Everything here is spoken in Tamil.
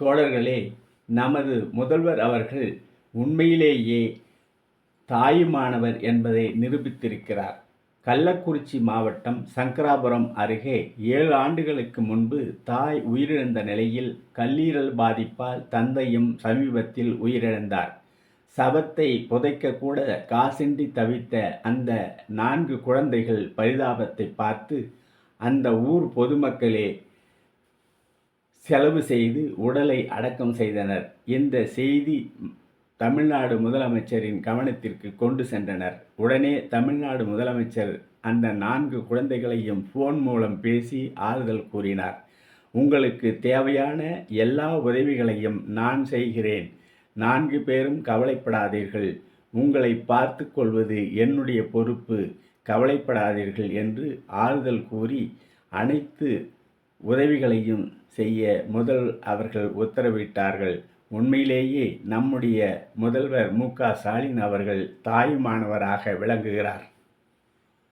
தோழர்களே நமது முதல்வர் அவர்கள் உண்மையிலேயே தாயுமானவர் என்பதை நிரூபித்திருக்கிறார். கள்ளக்குறிச்சி மாவட்டம் சங்கராபுரம் அருகே ஏழு ஆண்டுகளுக்கு முன்பு தாய் உயிரிழந்த நிலையில் கல்லீரல் பாதிப்பால் தந்தையும் சமீபத்தில் உயிரிழந்தார். சவத்தை புதைக்க கூட காசின்றி தவித்த அந்த நான்கு குழந்தைகள் பரிதாபத்தை பார்த்து அந்த ஊர் பொதுமக்களே செலவு செய்து உடலை அடக்கம் செய்தனர். இந்த செய்தி தமிழ்நாடு முதலமைச்சரின் கவனத்திற்கு கொண்டு சென்றனர். உடனே தமிழ்நாடு முதலமைச்சர் அந்த நான்கு குழந்தைகளையும் ஃபோன் மூலம் பேசி ஆறுதல் கூறினார். உங்களுக்கு தேவையான எல்லா உதவிகளையும் நான் செய்கிறேன். நான்கு பேரும் கவலைப்படாதீர்கள். உங்களை பார்த்து கொள்வது என்னுடைய பொறுப்பு. கவலைப்படாதீர்கள் என்று ஆறுதல் கூறி அனைத்து உதவிகளையும் செய்ய முதல் அவர்கள் உத்தரவிட்டார்கள். உண்மையிலேயே நம்முடைய முதல்வர் மு க ஸ்டாலின் அவர்கள் தாயுமானவராக விளங்குகிறார்.